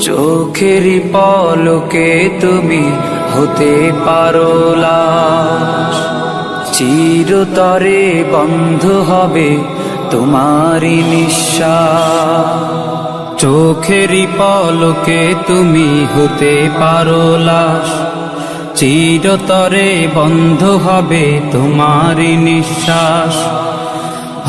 চোখেরই পলকে তুমি হতে পারো চিরতরে বন্ধ হবে তোমারই নিঃশ্বাস। চোখেরই পলকে তুমি হতে পারো চিরতরে বন্ধ হবে তোমারই নিঃশ্বাস।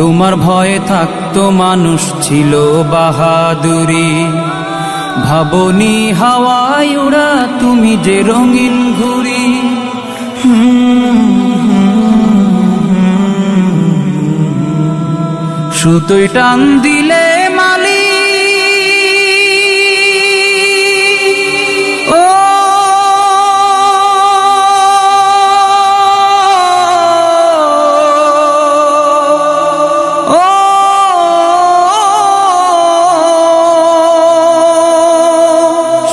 তোমার ভয়ে থাকতো মানুষ ছিল বাহাদুরি। ভাবনি হাওয়ায় ওড়া তুমি যে রঙিন ঘুরি সুতোই টান দিলে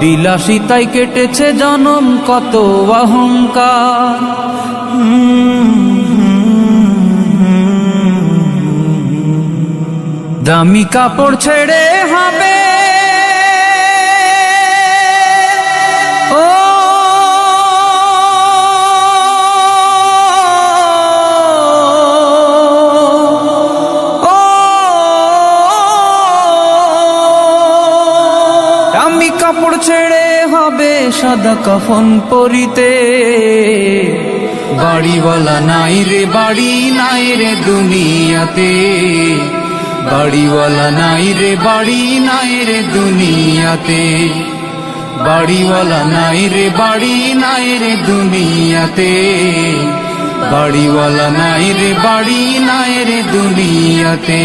বিলাসিতায় কেটেছে জনম কত অহংকার। দামি কাপড় ছেড়ে কাপড় ছেড়ে হবে সাদা কাফন পরিতে। বাড়িওয়ালা নাই রে, বাড়ি নাই রে দুনিয়াতে। বাড়িওয়ালা নাই রে, বাড়ি নাই রে দুনিয়াতে। বাড়িওয়ালা নাই রে, বাড়ি নাই রে দুনিয়াতে। বাড়িওয়ালা নাই রে, বাড়ি নাই রে দুনিয়াতে।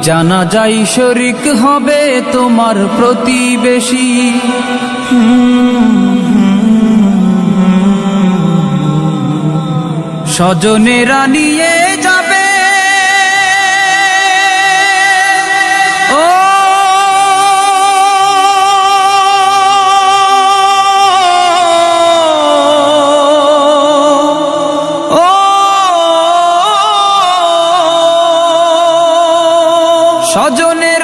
জানা যাই শরিক হবে তোমার প্রতিবেশী। স্বজনেরা নিয়ে